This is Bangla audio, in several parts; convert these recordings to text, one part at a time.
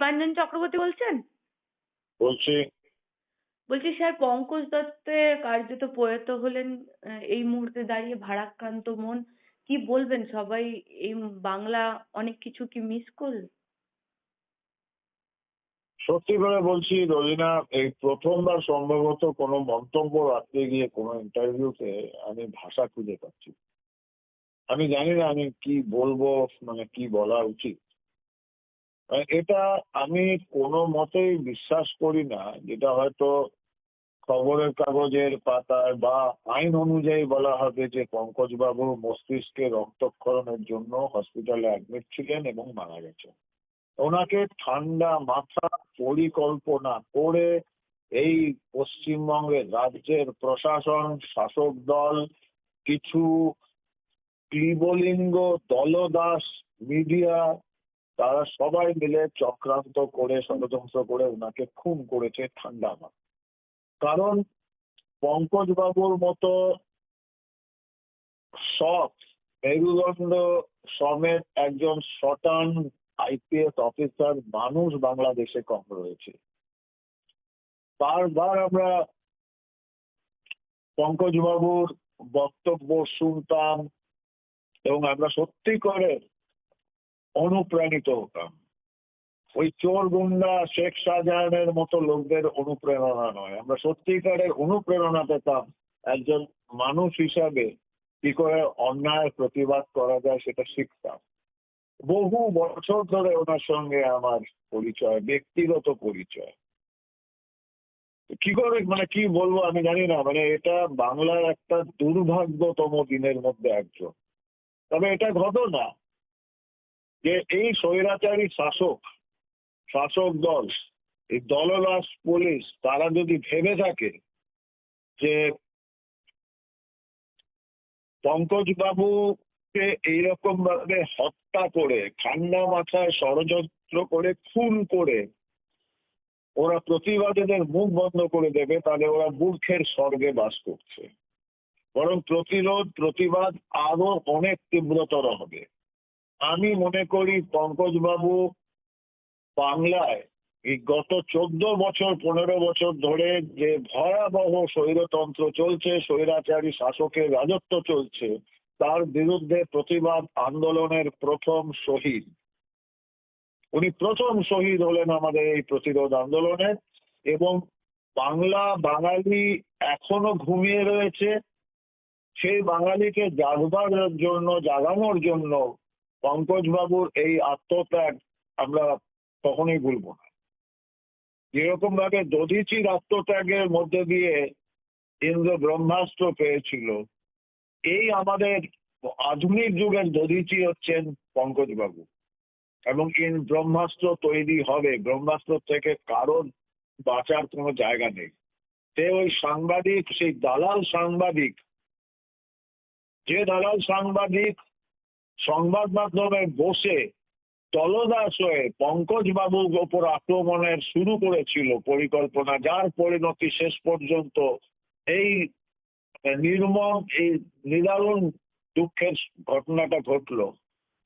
দীপাঞ্জন চক্রবর্তী বলছেন? বলছি। বলছি স্যার পঙ্কজ দত্তে কার্যত প্রয়াত হলেন এই মুহূর্তে দাঁড়িয়ে ভারাক্রান্ত মন। কি বলবেন সবাই এই বাংলা অনেক কিছু কি মিস করল সত্যি করে বলছি রবিনা এই প্রথমবার সম্ভবত কোনো মন্তব্য রাখতে গিয়ে কোনো ইন্টারভিউতে আমি ভাষা খুঁজে পাচ্ছি। আমি জানি না আমি কি বলব মানে কি বলা উচিত। এটা আমি কোনো মতেই বিশ্বাস করি না, যেটা হয়তো খবরের কাগজের পাতায় বা আইন অনুযায়ী বলা হবে যে পঙ্কজ বাবু মস্তিষ্কে রক্তক্ষরণের জন্য হসপিটালে অ্যাডমিট ছিলেন এবং মারা গেছেন। ওনাকে ঠান্ডা মাথা পরিকল্পনা করে এই পশ্চিমবঙ্গের রাজ্যের প্রশাসন, শাসক দল, কিছু ক্লিবলিঙ্গ দলদাস মিডিয়া তারা সবাই মিলে চক্রান্ত করে, ষড়যন্ত্র করে ওনাকে খুন করেছে ঠান্ডা মাথা কারণ পঙ্কজ বাবুর মতো সৎ, মেরুদণ্ড সমেত একজন শটান আইপিএস অফিসার মানুষ বাংলাদেশে কম রয়েছে। বারবার আমরা পঙ্কজ বাবুর বক্তব্য শুনতাম এবং আমরা সত্যি করে অনুপ্রাণিত হতাম। ওই চোর গুন্ডা শেখ শাহজাহানের মতো লোকদের অনুপ্রেরণা নয়। আমরা সত্যিকারের অনুপ্রেরণা পেতাম একজন মানুষ হিসাবে কি করে অন্যায়ের প্রতিবাদ করা যায় সেটা শিখতাম। বহু বছর ধরে ওনার সঙ্গে আমার পরিচয়, ব্যক্তিগত পরিচয়। কি করে মানে কি বলব আমি জানি না মানে এটা বাংলার একটা দুর্ভাগ্যতম দিনের মধ্যে একজন। তবে এটা ঘটনা। যে এই স্বৈরাচারী শাসক শাসক দল, এই দলদাস পুলিশ, তারা যদি ভেবে থাকে যে পঙ্কজ বাবুকে এইরকম ভাবে হত্যা করে ঠান্ডা মাথায় ষড়যন্ত্র করে, খুন করে, ওরা প্রতিবাদীদের মুখ বন্ধ করে দেবে, তাহলে ওরা মূর্খের স্বর্গে বাস করছে। বরং প্রতিরোধ, প্রতিবাদ আরও অনেক তীব্রতর হবে। আমি মনে করি পঙ্কজ বাবু বাংলায় এই গত চোদ্দ বছর, পনেরো বছর ধরে যে ভয়াবহ স্বৈরতন্ত্র চলছে, স্বৈরাচারী শাসকের রাজত্ব চলছে, তার বিরুদ্ধে প্রতিবাদ আন্দোলনের প্রথম শহীদ। উনি প্রথম শহীদ হলেন আমাদের এই প্রতিরোধ আন্দোলনে এবং বাংলা বাঙালি এখনও ঘুমিয়ে রয়েছে। সেই বাঙালিকে জাগবার জন্য, জাগানোর জন্য পঙ্কজ বাবুর এই আত্মত্যাগ আমরা কখনোই ভুলবো না। যেরকম ভাবে দধিচির আত্মত্যাগের মধ্যে দিয়ে ইন্দ্র ব্রহ্মাস্ত্র পেয়েছিল, এই আমাদের আধুনিক যুগের দধিচি হচ্ছেন পঙ্কজ বাবু এবং ইন ব্রহ্মাস্ত্র তৈরি হবে, ব্রহ্মাস্ত্র থেকে কারণ বাঁচার কোনো জায়গা নেই। সে ওই সাংবাদিক, সেই দালাল সাংবাদিক, যে দালাল সাংবাদিক সংবাদ মাধ্যমে বসে দলদাস হয়ে পঙ্কজ বাবুর ওপর আক্রমণের শুরু করেছিল পরিকল্পনা, যার পরিণতি শেষ পর্যন্ত এই নির্মম, এই নিদারুণ দুঃখের ঘটনাটা ঘটলো।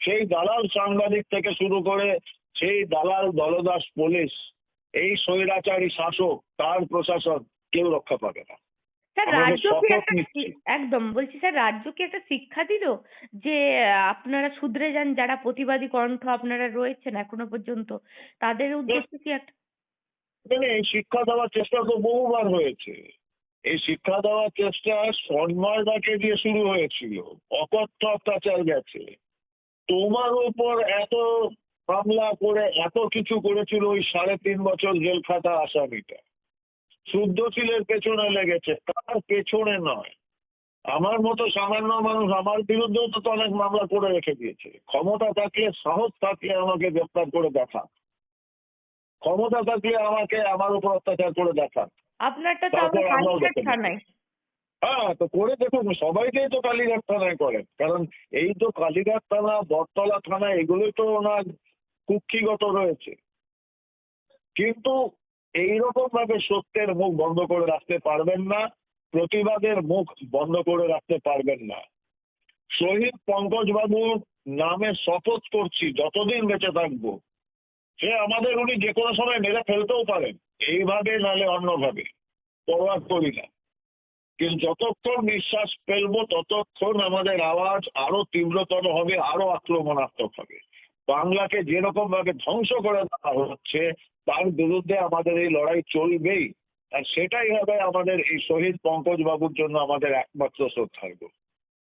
সেই দালাল সাংবাদিক থেকে শুরু করে সেই দালাল দলদাস পুলিশ, এই স্বৈরাচারী শাসক, তার প্রশাসন কেউ রক্ষা পাবে না। স্যার রাজ্য কি একটা। একদম বলছি স্যার রাজ্য কি একটা শিক্ষা দিল যে আপনারা শুধরে যান যারা প্রতিবাদী কণ্ঠ আপনারা রয়েছেন এখনও পর্যন্ত তাদের উদ্দেশ্যে কি একটা এই শিক্ষা দেওয়ার চেষ্টা তো বহুবার হয়েছে। এই শিক্ষা দেওয়ার চেষ্টা সন্ময়দাকে দিয়ে শুরু হয়েছিল অকথ্য অত্যাচার গেছে। তোমার উপর এত হামলা করে এত কিছু করেছিল ওই সাড়ে তিন বছর জেল খাটা আসামিটা। শুদ্ধশীলের পেছনে লেগেছে তার পেছনে নয়। আমার মতো সামান্য মানুষ আমার বিরুদ্ধেও তো অনেক মামলা করে রেখে দিয়েছে। ক্ষমতা থাকলে সাহস থাকলে আমাকে গ্রেপ্তার করে দেখা ক্ষমতা থাকলে আমাকে আমার উপর অত্যাচার করে দেখা আপনারটা। থানায়। হ্যাঁ তো করে দেখুন সবাইকেই তো কালীঘাট থানায় করেন। কারণ এই তো কালীঘাট থানা বটতলা থানা এগুলোই তো ওনার কুক্ষিগত রয়েছে। কিন্তু এইরকম ভাবে সত্যের মুখ বন্ধ করে রাখতে পারবেন না, প্রতিবাদের মুখ বন্ধ করে রাখতে পারবেন না। শহীদ পঙ্কজ বাবুর নামে শপথ করছি, যতদিন বেঁচে থাকব। সে আমাদের উনি যে কোনো সময় মেরে ফেলতেও পারেন, এইভাবে নালে অন্যভাবে। পরোয়া করি না। কিন্তু যতক্ষণ নিঃশ্বাস ফেলব, ততক্ষণ আমাদের আওয়াজ আরও তীব্রতর হবে, আরও আক্রমণাত্মক হবে। বাংলাকে যেরকম ভাবে ধ্বংস করে দেওয়া হচ্ছে, তার বিরুদ্ধে আমাদের এই লড়াই চলবেই। আর সেটাই হবে আমাদের এই শহীদ পঙ্কজ বাবুর জন্য আমাদের একমাত্র শ্রদ্ধার্ঘ।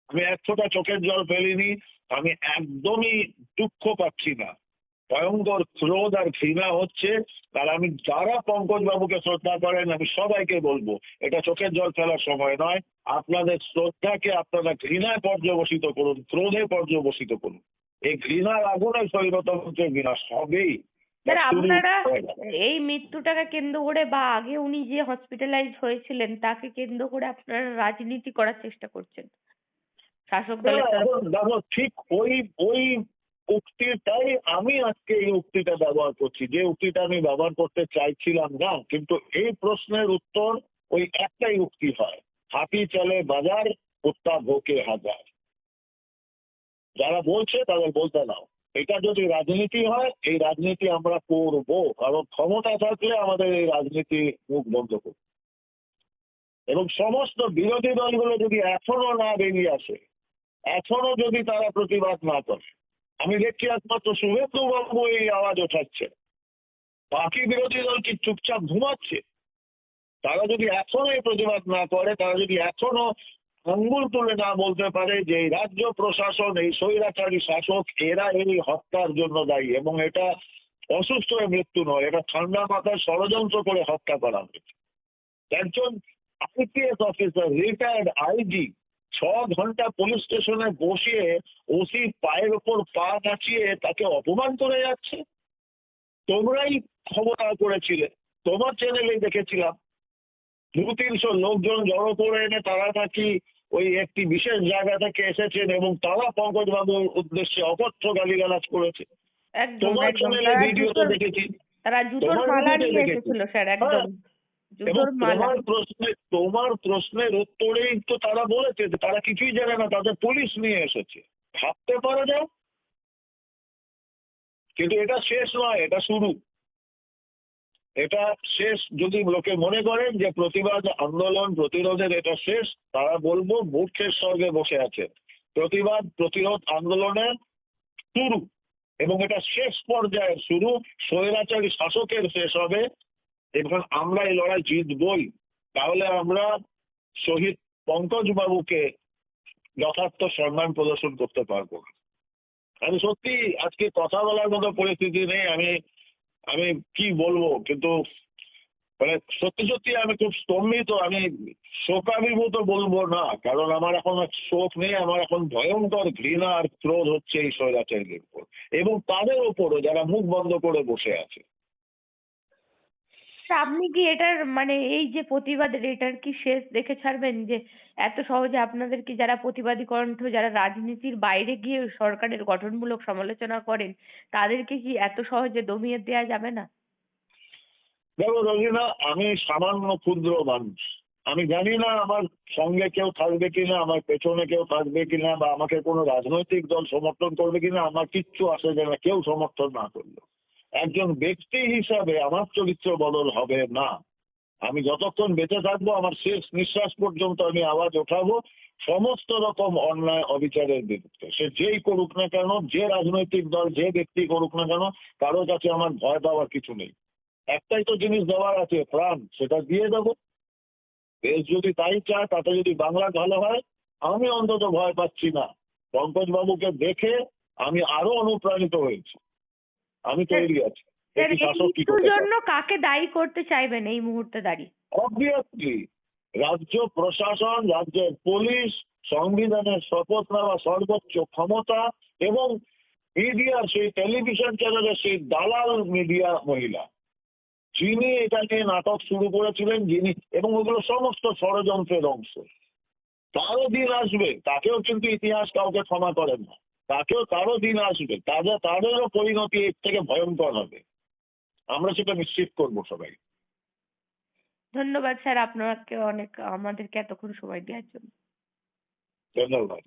আমি এক ফোঁটা চোখের জল ফেলিনি, আমি একদমই দুঃখ পাচ্ছি না। ভয়ঙ্কর ক্রোধ আর ঘৃণা হচ্ছে, আর আমি যারা পঙ্কজ বাবুকে শ্রদ্ধা করেন, আমি সবাইকে বলব, এটা চোখের জল ফেলার সময় নয়। আপনাদের শ্রদ্ধাকে আপনারা ঘৃণায় পর্যবসিত করুন, ক্রোধে পর্যবসিত করুন। এই ঘৃণার আগুনে স্বৈরতন্ত্রের বিনাশ হবেই স্যার শুরু আপনারা এই মৃত্যুটাকে কেন্দ্র করে বা আগে উনি যে হসপিটালাইজ হয়েছিলেন তাকে কেন্দ্র করে আপনারা রাজনীতি করার চেষ্টা করছেন। শাসক দলের দেখো ঠিক ওই ওই উক্তিটাই আমি আজকে এই উক্তিটা ব্যবহার করছি। যে উক্তিটা আমি ব্যবহার করতে চাইছিলাম না কিন্তু এই প্রশ্নের উত্তর ওই একটাই উক্তি হয় হাতি চলে বাজার কুত্তা ভোকে হাজার। যারা বলছে তাদের বলতে নাও এটা যদি রাজনীতি হয়, এই রাজনীতি আমরা করব। কারণ ক্ষমতা থাকলে আমাদের এই রাজনীতি মুখ বন্ধ করবে এবং সমস্ত বিরোধী দলগুলো যদি এখনও না বেরিয়ে আসে, এখনও যদি তারা প্রতিবাদ না করে, আমি দেখছি একমাত্র শুভেন্দু বাবু এই আওয়াজ ওঠাচ্ছে। বাকি বিরোধী দল কি চুপচাপ ঘুমাচ্ছে? তারা যদি এখনও এই প্রতিবাদ না করে, তারা যদি এখনও আঙ্গুল তুলে না বলতে পারে যে রাজ্য প্রশাসন, এই স্বৈরাচারী শাসক, এরা এই হত্যার জন্য দায়ী এবং এটা অসুস্থ হয়ে মৃত্যু নয়, এটা ঠান্ডা মাথায় ষড়যন্ত্র করে হত্যা করা হয়েছে। একজন আইপিএস অফিসার রিটায়ার্ড আইজি ছ ঘণ্টা পুলিশ স্টেশনে বসিয়ে ওসি পায়ের ওপর পা নাচিয়ে তাকে অপমান করে যাচ্ছে। তোমরাই খবর করেছিলে, তোমার চ্যানেলেই দেখেছিলাম। দু তিনশো লোকজন জড়ো করে এনে তারা নাকি ওই একটি বিশেষ জায়গা থেকে এসেছেন এবং তারা পঙ্কজ বাবুর উদ্দেশ্যে অকথ্য গালিগালাজ করেছে। তোমার চ্যানেলে ভিডিওতে দেখেছি। প্রশ্নে তোমার প্রশ্নের উত্তরেই তো তারা বলেছে তারা কিছুই জানে না তাদের পুলিশ নিয়ে এসেছে। ভাবতে পারা যায় কিন্তু এটা শেষ নয় এটা শুরু। এটা শেষ যদি লোকে মনে করেন যে প্রতিবাদ, আন্দোলন, প্রতিরোধের এটা শেষ, তারা বলব মূর্খের স্বর্গে বসে আছে প্রতিবাদ, প্রতিরোধ, আন্দোলনের শুরু এবং এটা শেষ পর্যায়ের শুরু, স্বৈরাচারী শাসকের শেষ হবে। এবং আমরা এই লড়াই জিতবই। তাহলে আমরা শহীদ পঙ্কজ বাবুকে যথার্থ সম্মান প্রদর্শন করতে পারব। আমি সত্যি আজকে কথা বলার মতো পরিস্থিতি নেই। আমি আমি কি বলব? কিন্তু মানে সত্যি সত্যি আমি খুব স্তম্ভিত। আমি শোকাভিভূত বলব না। কারণ আমার এখন শোক নেই। আমার এখন ভয়ঙ্কর ঘৃণা আর ক্রোধ হচ্ছে এই স্বৈরাচারীদের উপর। এবং তাদের উপরও যারা মুখ বন্ধ করে বসে আছে। তা আপনি কি এটার মানে এই যে প্রতিবাদের এটার কি শেষ দেখে ছাড়বেন? যে এত সহজে আপনাদের কি যারা প্রতিবাদী কণ্ঠ, যারা রাজনীতির বাইরে গিয়ে সরকারের গঠনমূলক সমালোচনা করেন, তাদেরকে কি এত সহজে দমিয়ে দেওয়া যাবে না? দেখো রবিনা আমি সামান্য ক্ষুদ্র মানুষ। আমি জানি না আমার সঙ্গে কেউ থাকবে কিনা, আমার পেছনে কেউ থাকবে কিনা, বা আমাকে কোনো রাজনৈতিক দল সমর্থন করবে কিনা, আমার কিচ্ছু আসে যায় না, কেউ সমর্থন না করল একজন ব্যক্তি হিসাবে আমার চরিত্র বদল হবে না। আমি যতক্ষণ বেঁচে থাকব, আমার শেষ নিঃশ্বাস পর্যন্ত আমি আওয়াজ ওঠাবো, সমস্ত রকম অন্যায় অবিচারের বিরুদ্ধে। সে যেই করুক না কেন, যে রাজনৈতিক দল, যে ব্যক্তি করুক না কেন, কারও কাছে আমার ভয় পাওয়ার কিছু নেই। একটাই তো জিনিস দেওয়ার আছে, প্রাণ, সেটা দিয়ে দেবো। দেশ যদি তাই চায়, তাতে যদি বাংলা ভালো হয়, আমি অন্তত ভয় পাচ্ছি না। পঙ্কজ বাবুকে দেখে আমি আরও অনুপ্রাণিত হয়েছি। আমি তৈরি আছি। কি মৃত্যুর জন্য কাকে দায়ী করতে চাইবেন এই মুহূর্তে দাঁড়িয়ে? অবভিয়াসলি রাজ্য প্রশাসন রাজ্যের পুলিশ সংবিধানের শপথ নেওয়া সর্বোচ্চ ক্ষমতা এবং মিডিয়ার সেই টেলিভিশন চ্যানেলের সেই দালাল মিডিয়া মহিলা। যিনি এটা নিয়ে নাটক শুরু করেছিলেন যিনি এবং ওগুলো সমস্ত ষড়যন্ত্রের অংশ। তারও দিন আসবে তাকেও কিন্তু ইতিহাস কাউকে ক্ষমা করেন না। তাকেও তারও দিন আসবে তাদের তাদেরও পরিণতি এর থেকে ভয়ঙ্কর হবে। আমরা সেটা নিশ্চিত করব সবাই। ধন্যবাদ স্যার আপনাকে অনেক আমাদেরকে এতক্ষণ সময় দেওয়ার জন্য। ধন্যবাদ।